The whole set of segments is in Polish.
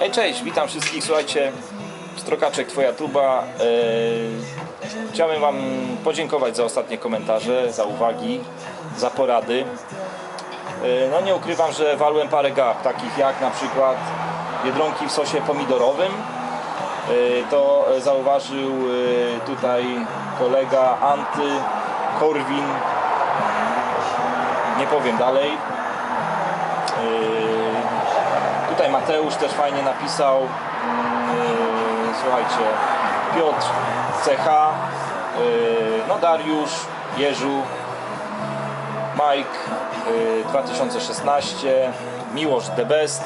Hej, cześć, witam wszystkich, słuchajcie, Strokaczek, Twoja tuba. Eee, chciałem Wam podziękować za ostatnie komentarze, za uwagi, za porady. Eee, no nie ukrywam, że walłem parę gap, takich jak na przykład Biedronki w sosie pomidorowym. Eee, to zauważył eee, tutaj kolega Anty Korwin. Nie powiem dalej. Tutaj Mateusz też fajnie napisał. Yy, Słuchajcie, Piotr CH, yy, no Dariusz, Jerzu, Mike yy, 2016, Miłosz The Best.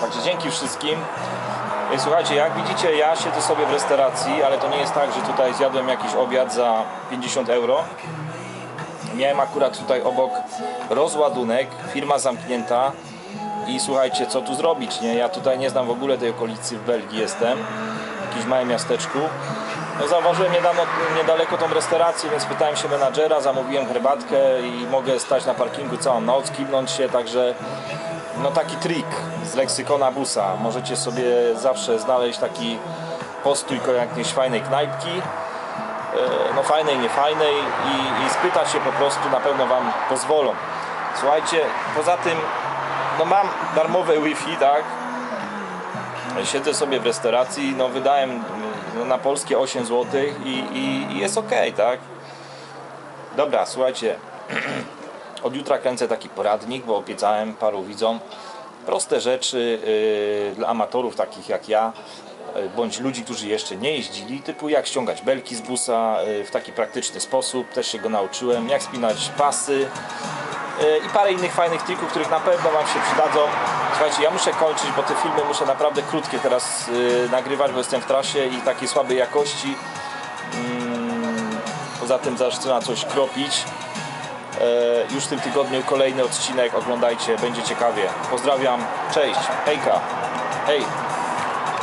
Także dzięki wszystkim. Yy, Słuchajcie, jak widzicie, ja siedzę sobie w restauracji, ale to nie jest tak, że tutaj zjadłem jakiś obiad za 50 euro. Miałem akurat tutaj obok rozładunek, firma zamknięta i słuchajcie, co tu zrobić, nie? Ja tutaj nie znam w ogóle tej okolicy, w Belgii jestem, w jakimś małym miasteczku. No, zauważyłem niedawno, niedaleko tą restaurację, więc pytałem się menadżera, zamówiłem herbatkę i mogę stać na parkingu całą noc, kiwnąć się, także no taki trik z leksykona busa. Możecie sobie zawsze znaleźć taki postój jakiejś fajnej knajpki, e, no fajnej, niefajnej i, i spytać się po prostu, na pewno Wam pozwolą. Słuchajcie, poza tym no mam darmowe Wi-Fi, tak? Siedzę sobie w restauracji, no wydałem no, na polskie 8 zł i, i, i jest ok, tak? Dobra, słuchajcie, od jutra kręcę taki poradnik, bo obiecałem paru widzom proste rzeczy yy, dla amatorów takich jak ja, yy, bądź ludzi, którzy jeszcze nie jeździli, typu jak ściągać belki z busa yy, w taki praktyczny sposób, też się go nauczyłem, jak spinać pasy, i parę innych fajnych trików, których na pewno Wam się przydadzą. Słuchajcie, ja muszę kończyć, bo te filmy muszę naprawdę krótkie teraz y, nagrywać, bo jestem w trasie i takiej słabej jakości. Mm, poza tym zaczyna coś kropić. E, już w tym tygodniu kolejny odcinek, oglądajcie, będzie ciekawie. Pozdrawiam, cześć, hejka, hej.